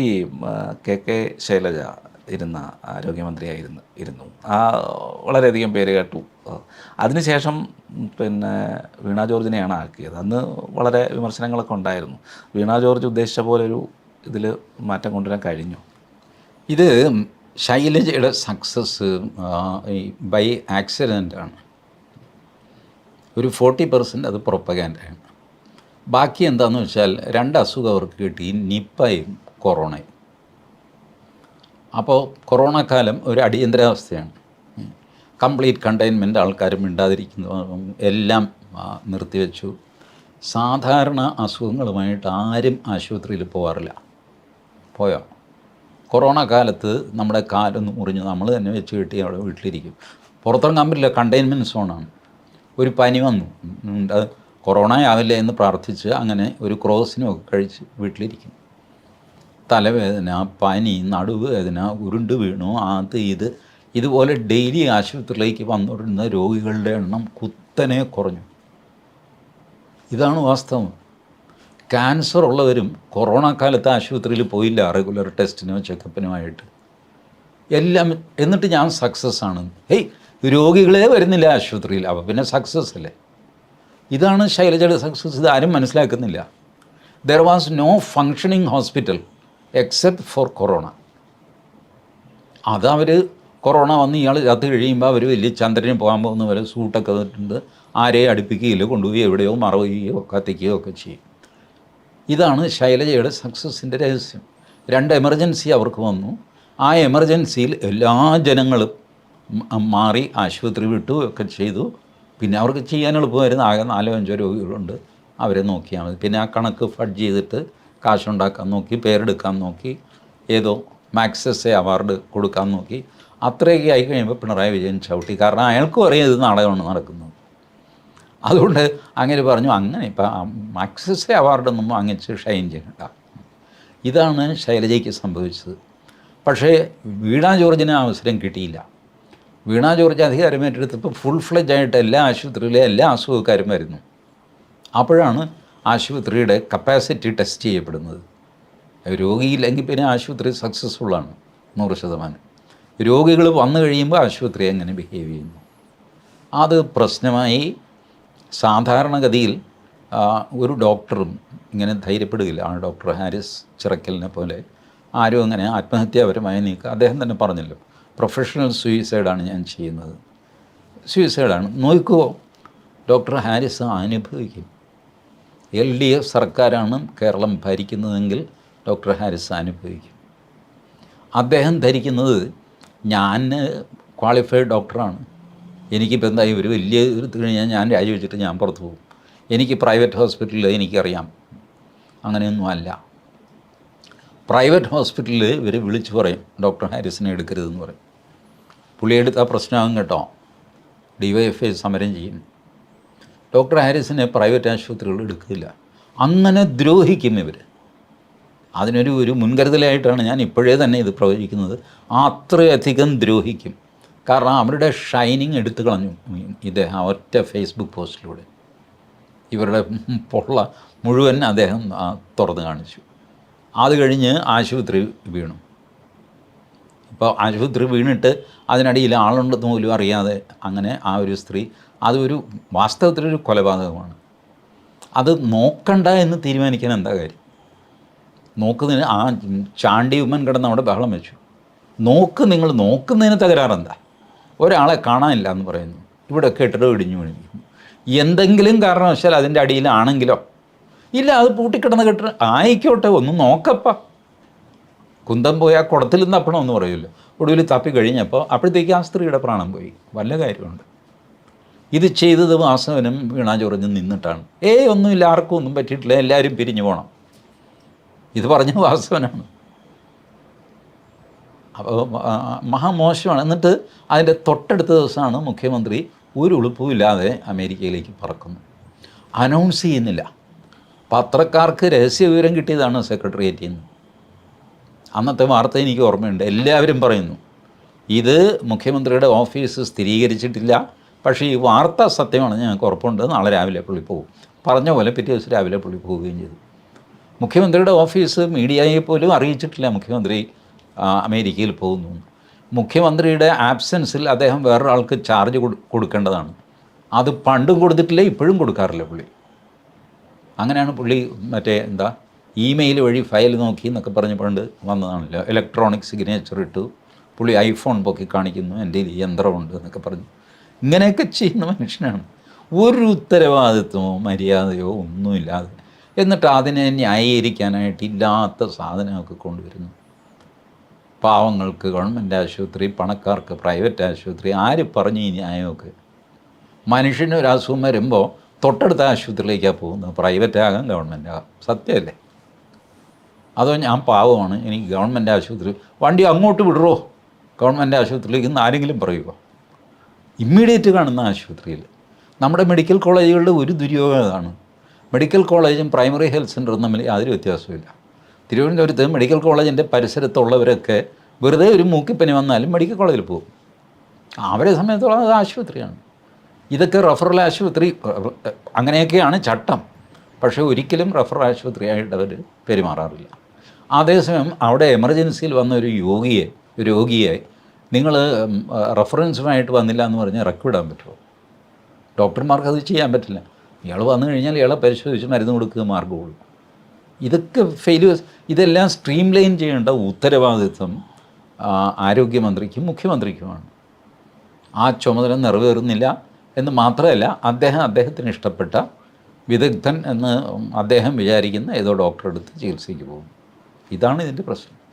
ഈ K K Shailaja ഇരുന്ന ആരോഗ്യമന്ത്രിയായിരുന്നു ഇരുന്നു. ആ വളരെയധികം പേര് കേട്ടു. അതിനുശേഷം പിന്നെ വീണ ജോർജിനെയാണ് ആക്കിയത്. അന്ന് വളരെ വിമർശനങ്ങളൊക്കെ ഉണ്ടായിരുന്നു. വീണ ജോർജ് ഉദ്ദേശിച്ച പോലെ ഒരു ഇതിൽ മാറ്റം കൊണ്ടുവരാൻ കഴിഞ്ഞു. ഇത് ശൈലജയുടെ സക്സസ് ബൈ ആക്സിഡന്റ് ആണ്. ഒരു ഫോർട്ടി പെർസെന്റ് അത് പ്രൊപ്പഗാൻഡാണ് ബാക്കി എന്താണെന്ന് വെച്ചാൽ രണ്ട് അസുഖം അവർക്ക് കിട്ടി. നിപ്പയും കൊറോണയും അപ്പോൾ കൊറോണ കാലം ഒരു അടിയന്തരാവസ്ഥയാണ്. കംപ്ലീറ്റ് കണ്ടെയ്ൻമെന്റ് ആൾക്കാരും മിണ്ടാതിരിക്കുന്നു. എല്ലാം നിർത്തിവെച്ചു. സാധാരണ അസുഖങ്ങളുമായിട്ട് ആരും ആശുപത്രിയിൽ പോകാറില്ല പോയോ? കൊറോണ കാലത്ത് നമ്മുടെ കാലൊന്ന് മുറിഞ്ഞ് നമ്മൾ തന്നെ വെച്ച് കെട്ടി അവിടെ വീട്ടിലിരിക്കും. പുറത്തിറങ്ങാൻ പറ്റില്ല കണ്ടെയ്ൻമെന്റ് സോണാണ്. ഒരു പനി വന്നു. അത് കൊറോണ ആവില്ല എന്ന് പ്രാർത്ഥിച്ച് അങ്ങനെ ഒരു ക്രോസിനും ഒക്കെ കഴിച്ച് വീട്ടിലിരിക്കും തലവേദന പനി നടുവേദന ഉരുണ്ട് വീണു അത് ഇത്. ഇതുപോലെ ഡെയിലി ആശുപത്രിയിലേക്ക് വന്നുകൊണ്ടിരുന്ന രോഗികളുടെ എണ്ണം കുത്തനെ കുറഞ്ഞു. ഇതാണ് വാസ്തവം. ക്യാൻസർ ഉള്ളവരും കൊറോണ കാലത്ത് ആശുപത്രിയിൽ പോയില്ല റെഗുലർ ടെസ്റ്റിനോ ചെക്കപ്പിനുമായിട്ട് എല്ലാം എന്നിട്ട് ഞാൻ സക്സസ് ആണ്. ഹേയ് രോഗികളെ വരുന്നില്ല ആശുപത്രിയിൽ. അപ്പോൾ പിന്നെ സക്സസ് അല്ലേ? ഇതാണ് ശൈലജയുടെ സക്സസ്. ആരും മനസ്സിലാക്കുന്നില്ല. There was no functioning hospital except for corona അതവർ കൊറോണ വന്ന് ഇയാൾ ചത്ത് കഴിയുമ്പോൾ അവർ വലിയ ചന്ദ്രന് പോകാൻ പോകുന്ന വരെ സൂട്ടൊക്കെ ഇട്ടിട്ടുണ്ട്. ആരെയും അടുപ്പിക്കുകയില്ല കൊണ്ടുപോയി എവിടെയോ മറവുകയോ കത്തിക്കുകയോ ഒക്കെ ചെയ്യും. ഇതാണ് ശൈലജയുടെ സക്സസിന്റെ രഹസ്യം. രണ്ട് എമർജൻസി അവർക്ക് വന്നു. ആ എമർജൻസിയിൽ എല്ലാ ജനങ്ങളും മാറി ആശുപത്രി വിട്ടു ഒക്കെ ചെയ്തു. പിന്നെ അവർക്ക് ചെയ്യാൻ എളുപ്പമായിരുന്നു. ആകെ നാലോ അഞ്ചോ രോഗികളുണ്ട്. അവരെ നോക്കിയാൽ മതി. പിന്നെ ആ കണക്ക് ഫഡ് ചെയ്തിട്ട് കാശുണ്ടാക്കാൻ നോക്കി പേരെടുക്കാൻ നോക്കി ഏതോ മാക്സസ് അവാർഡ് കൊടുക്കാൻ നോക്കി. അത്രയൊക്കെ ആയി കഴിയുമ്പോൾ പിണറായി വിജയൻ ചവിട്ടി. കാരണം അയാൾക്കും അറിയാം ഇത് നാടകമാണ് നടക്കുന്നത്. അതുകൊണ്ട് അങ്ങനെ പറഞ്ഞു അങ്ങനെ ഇപ്പം മാക്സസ് അവാർഡൊന്നും വാങ്ങിച്ച് ഷൈൻ ചെയ്യണ്ട. ഇതാണ് ശൈലജയ്ക്ക് സംഭവിച്ചത്. പക്ഷേ വീണ ജോർജിന് അവസരം കിട്ടിയില്ല. വീണ ജോർജ് അധികാരമേറ്റെടുത്തപ്പോൾ ഫുൾ ഫ്ലെജ് ആയിട്ട് എല്ലാ ആശുപത്രിയിലെ എല്ലാ അസുഖക്കാരും വരുന്നു. അപ്പോഴാണ് ആശുപത്രിയുടെ കപ്പാസിറ്റി ടെസ്റ്റ് ചെയ്യപ്പെടുന്നത്. രോഗിയില്ലെങ്കിൽ പിന്നെ ആശുപത്രി സക്സസ്ഫുള്ളാണ് നൂറ് ശതമാനം. രോഗികൾ വന്നു കഴിയുമ്പോൾ ആശുപത്രി എങ്ങനെ ബിഹേവ് ചെയ്യുന്നു? അത് പ്രശ്നമായി സാധാരണഗതിയിൽ ഒരു ഡോക്ടറും ഇങ്ങനെ ധൈര്യപ്പെടുകയില്ല. ആ ഡോക്ടർ ഹാരിസ് ചിറക്കലിനെ പോലെ ആരും അങ്ങനെ ആത്മഹത്യാപരമായി നീക്കുക അദ്ദേഹം തന്നെ പറഞ്ഞല്ലോ പ്രൊഫഷണൽ സൂയിസൈഡാണ് ഞാൻ ചെയ്യുന്നത്. സൂയിസൈഡാണ് നോക്കുമോ ഡോക്ടർ ഹാരിസ് അനുഭവിക്കും. എൽ ഡി എഫ് സർക്കാരാണ് കേരളം ഭരിക്കുന്നതെങ്കിൽ ഡോക്ടർ ഹാരിസ് അനുഭവിക്കും. അദ്ദേഹം ധരിക്കുന്നത് ഞാൻ ക്വാളിഫൈഡ് ഡോക്ടറാണ്. എനിക്കിപ്പോൾ എന്തായി ഒരു വലിയ ഇത് കഴിഞ്ഞാൽ ഞാൻ രാജിവെച്ചിട്ട് ഞാൻ പുറത്തു പോകും. എനിക്ക് പ്രൈവറ്റ് ഹോസ്പിറ്റലിൽ എനിക്കറിയാം. അങ്ങനെയൊന്നും അല്ല. പ്രൈവറ്റ് ഹോസ്പിറ്റലിൽ ഇവർ വിളിച്ചു പറയും ഡോക്ടർ ഹാരിസിനെ എടുക്കരുതെന്ന് പറയും. പുള്ളിയെടുത്താൽ പ്രശ്നമാകും കേട്ടോ. ഡി വൈ എഫ് ഐ സമരം ചെയ്യും. ഡോക്ടർ ഹാരിസിനെ പ്രൈവറ്റ് ആശുപത്രികൾ എടുക്കില്ല അങ്ങനെ ദ്രോഹിക്കും ഇവർ അതിനൊരു ഒരു മുൻകരുതലായിട്ടാണ് ഞാൻ ഇപ്പോഴേ തന്നെ ഇത് പ്രവചിക്കുന്നത്. അത്രയധികം ദ്രോഹിക്കും. കാരണം അവരുടെ ഷൈനിങ് എടുത്തു കളഞ്ഞു ഇദ്ദേഹം ഒറ്റ ഫേസ്ബുക്ക് പോസ്റ്റിലൂടെ. ഇവരുടെ പൊള്ള മുഴുവൻ അദ്ദേഹം തുറന്നു കാണിച്ചു. അത് കഴിഞ്ഞ് ആശുപത്രി വീണു. ഇപ്പോൾ ആശുപത്രി വീണിട്ട് അതിനിടയിൽ ആളുണ്ടെന്ന് പോലും അറിയാതെ അങ്ങനെ ആ ഒരു സ്ത്രീ അതൊരു വാസ്തവത്തിലൊരു കൊലപാതകമാണ്. അത് നോക്കണ്ട എന്ന് തീരുമാനിക്കാൻ എന്താ കാര്യം? നോക്കുന്നതിന് ആ ചാണ്ടി ഉമ്മൻ കിടന്ന് അവിടെ ബഹളം വെച്ചു. നോക്ക് നിങ്ങൾ നോക്കുന്നതിന് തകരാറെന്താ? ഒരാളെ കാണാനില്ല എന്ന് പറയുന്നു. ഇവിടെ കെട്ടിടം ഇടിഞ്ഞു വീണിരിക്കുന്നു. എന്തെങ്കിലും കാരണവശാൽ അതിന്റെ അടിയിലാണെങ്കിലോ ഇല്ല അത് പൂട്ടിക്കിടന്ന് കെട്ടിടം ആയിക്കോട്ടെ ഒന്ന് നോക്കപ്പ. കുന്തം പോയി ആ കുടത്തിൽ നിന്ന് അപ്പണമെന്ന് പറയില്ല ഒടുവിൽ തപ്പി കഴിഞ്ഞപ്പോൾ അപ്പോഴത്തേക്ക് ആ സ്ത്രീയുടെ പ്രാണം പോയി. വല്ല കാര്യമുണ്ട്. ഇത് ചെയ്തത് വാസവനും വീണ ചൊറിഞ്ഞ് നിന്നിട്ടാണ്. ഏയ് ഒന്നുമില്ല ആർക്കും ഒന്നും പറ്റിയിട്ടില്ല എല്ലാവരും പിരിഞ്ഞു പോകണം ഇത് പറഞ്ഞ വാസവനാണ്. അപ്പോൾ മഹാമോശമാണ്. എന്നിട്ട് അതിന്റെ തൊട്ടടുത്ത ദിവസമാണ് മുഖ്യമന്ത്രി ഒരു ഉളുപ്പുമില്ലാതെ അമേരിക്കയിലേക്ക് പറക്കുന്നു അനൗൺസ് ചെയ്യുന്നില്ല. പത്രക്കാർക്ക് രഹസ്യ വിവരം കിട്ടിയതാണ് സെക്രട്ടേറിയറ്റിൽ നിന്ന്. അന്നത്തെ വാർത്ത എനിക്ക് ഓർമ്മയുണ്ട്. എല്ലാവരും പറയുന്നു ഇത് മുഖ്യമന്ത്രിയുടെ ഓഫീസ് സ്ഥിരീകരിച്ചിട്ടില്ല പക്ഷേ ഈ വാർത്ത സത്യമാണ് ഞങ്ങൾക്ക് ഉറപ്പുണ്ട്. നാളെ രാവിലെ പുള്ളി പോകും. പറഞ്ഞ പോലെ പിറ്റേ ദിവസം രാവിലെ പുള്ളി പോവുകയും ചെയ്തു. മുഖ്യമന്ത്രിയുടെ ഓഫീസ് മീഡിയയെ പോലും അറിയിച്ചിട്ടില്ല. മുഖ്യമന്ത്രി അമേരിക്കയിൽ പോകുന്നു. മുഖ്യമന്ത്രിയുടെ ആബ്സെൻസിൽ അദ്ദേഹം വേറൊരാൾക്ക് ചാർജ് കൊടു- കൊടുക്കേണ്ടതാണ്. അത് പണ്ടും കൊടുത്തിട്ടില്ല ഇപ്പോഴും കൊടുക്കാറില്ല പുള്ളി. അങ്ങനെയാണ് പുള്ളി മറ്റേ എന്താ ഇമെയിൽ വഴി ഫയൽ നോക്കി എന്നൊക്കെ പറഞ്ഞ് പണ്ട് വന്നതാണല്ലോ. ഇലക്ട്രോണിക് സിഗ്നേച്ചർ ഇട്ടു. പുള്ളി ഐഫോൺ പൊക്കി കാണിക്കുന്നു. എന്റെ ഈ യന്ത്രമുണ്ട് എന്നൊക്കെ പറഞ്ഞു. ഇങ്ങനെയൊക്കെ ചെയ്യുന്ന മനുഷ്യനാണ്. ഒരു ഉത്തരവാദിത്വമോ മര്യാദയോ ഒന്നുമില്ലാതെ. എന്നിട്ട് അതിനെ ന്യായീകരിക്കാനായിട്ട് ഇല്ലാത്ത സാധനമൊക്കെ കൊണ്ടുവരുന്നു. പാവങ്ങൾക്ക് ഗവൺമെന്റ് ആശുപത്രി പണക്കാർക്ക് പ്രൈവറ്റ് ആശുപത്രി ആര് പറഞ്ഞു ഈ ന്യായമൊക്കെ? മനുഷ്യന് ഒരു അസുഖം വരുമ്പോൾ തൊട്ടടുത്ത ആശുപത്രിയിലേക്കാണ് പോകുന്നത്. പ്രൈവറ്റ് ആകാം ഗവൺമെന്റ് ആകാം. സത്യമല്ലേ? അതോ ഞാൻ പാവമാണ് എനിക്ക് ഗവൺമെന്റ് ആശുപത്രി വണ്ടി അങ്ങോട്ട് വിടുറോ? ഗവൺമെന്റ് ആശുപത്രിയിലേക്ക് ഇന്ന് ആരെങ്കിലും പറയുമോ ഇമ്മീഡിയറ്റ് കാണുന്ന ആശുപത്രിയിൽ. നമ്മുടെ മെഡിക്കൽ കോളേജുകളുടെ ഒരു ദുര്യോഗം അതാണ്. മെഡിക്കൽ കോളേജും പ്രൈമറി ഹെൽത്ത് സെന്ററും തമ്മിൽ യാതൊരു വ്യത്യാസമില്ല തിരുവനന്തപുരത്ത് മെഡിക്കൽ കോളേജിന്റെ പരിസരത്തുള്ളവരൊക്കെ വെറുതെ ഒരു മൂക്കിപ്പനി വന്നാലും മെഡിക്കൽ കോളേജിൽ പോകും. അവരെ സമയത്തോളം അത് ആശുപത്രിയാണ്. ഇതൊക്കെ റഫറൽ ആശുപത്രി അങ്ങനെയൊക്കെയാണ് ചട്ടം. പക്ഷേ ഒരിക്കലും റഫറൽ ആശുപത്രിയായിട്ട് അവർ പെരുമാറാറില്ല. അതേസമയം അവിടെ എമർജൻസിയിൽ വന്ന ഒരു യോഗിയെ രോഗിയെ നിങ്ങൾ റെഫറൻസുമായിട്ട് വന്നില്ല എന്ന് പറഞ്ഞാൽ ഇറക്കി വിടാൻ പറ്റുമോ? ഡോക്ടർമാർക്ക് അത് ചെയ്യാൻ പറ്റില്ല. ഇയാൾ വന്നു കഴിഞ്ഞാൽ ഇയാളെ പരിശോധിച്ച് മരുന്ന് കൊടുക്കുക മാർഗമുള്ളൂ ഇതൊക്കെ ഫെയിലിയേഴ്സ് ഇതെല്ലാം സ്ട്രീം ലൈൻ ചെയ്യേണ്ട ഉത്തരവാദിത്വം ആരോഗ്യമന്ത്രിക്കും മുഖ്യമന്ത്രിക്കുമാണ്. ആ ചുമതല നിറവേറുന്നില്ല എന്ന് മാത്രമല്ല അദ്ദേഹം അദ്ദേഹത്തിന് ഇഷ്ടപ്പെട്ട വിദഗ്ധൻ എന്ന് അദ്ദേഹം വിചാരിക്കുന്ന ഏതോ ഡോക്ടറെ അടുത്ത് ചികിത്സയ്ക്ക് പോകും ഇതാണ് ഇതിന്റെ പ്രശ്നം.